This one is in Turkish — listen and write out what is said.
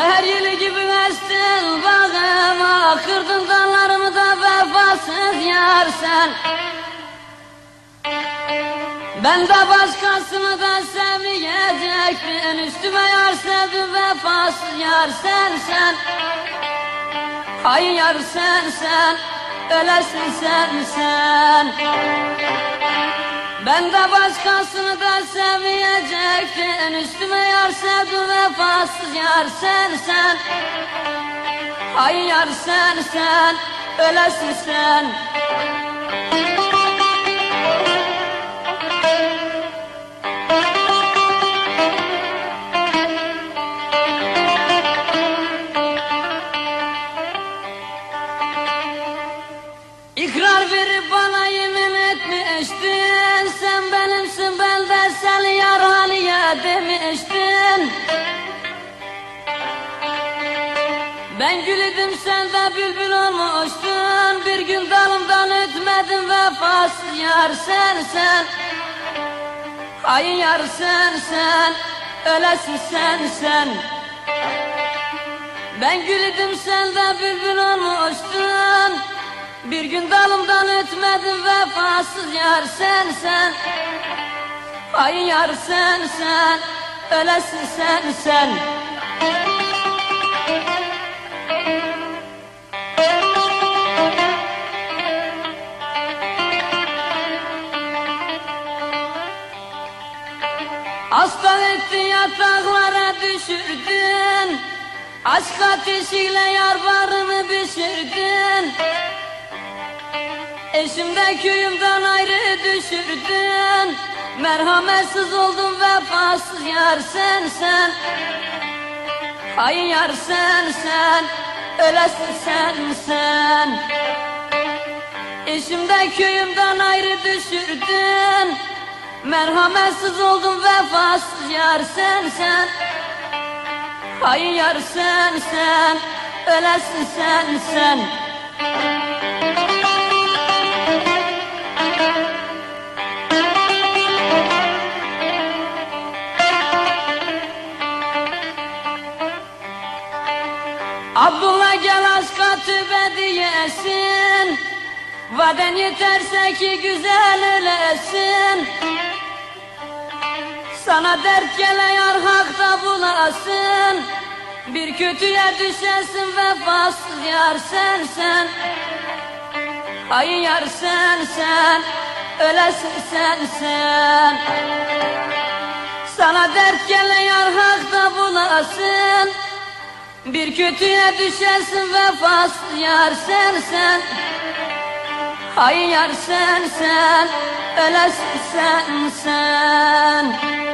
Seher yeli gibi mestin bağıma ah, Kırdın dallarımı da vefasız yar sen Ben de başkasını da sevmeyecektin Üstüme yar sevdin vefasız yar sen sen Hayır yar sen sen Ölesin sen sen ben de başkasını da sevmeyecektin Üstüme yar sevdim vefasız yar sen sen Hay yar sen sen Ölesin sen Ben gülüdüm sen de bülbül olmuştun. Bir gün dalımdan ötmedin vefasız yar sen sen. Hay yar sen sen. Ölesin sen sen. Ben gülüdüm sen de bülbül olmuştun. Bir gün dalımdan ötmedin vefasız yar sen sen. Ay yar sen sen. Ölesin sen sen Hasta etti yataklara düşürdün. Aşk ateşiyle yar barını pişirdin. Eşimde köyümden ayrı düşürdün. Merhametsiz oldun vefasız yar sen sen. Hay yar sen sen. Ölesin sen sen. Eşimde köyümden ayrı düşürdün Merhametsiz oldun vefasız yar sen sen. Hay yar sen sen. Ölesin sen sen. Abdullah gel aşka tübe diyesin Vaden yeterse ki güzel ölesin Sana dert gele yar hakta bulasın. Bir kötüye düşersin vefasız yar sen sen Hay yar sen Ölesin sen sen Sana dert gele yar hakta bulasın. Bir kötüye düşersin vefasız yar sen sen Yar sen sen Ölesin sen sen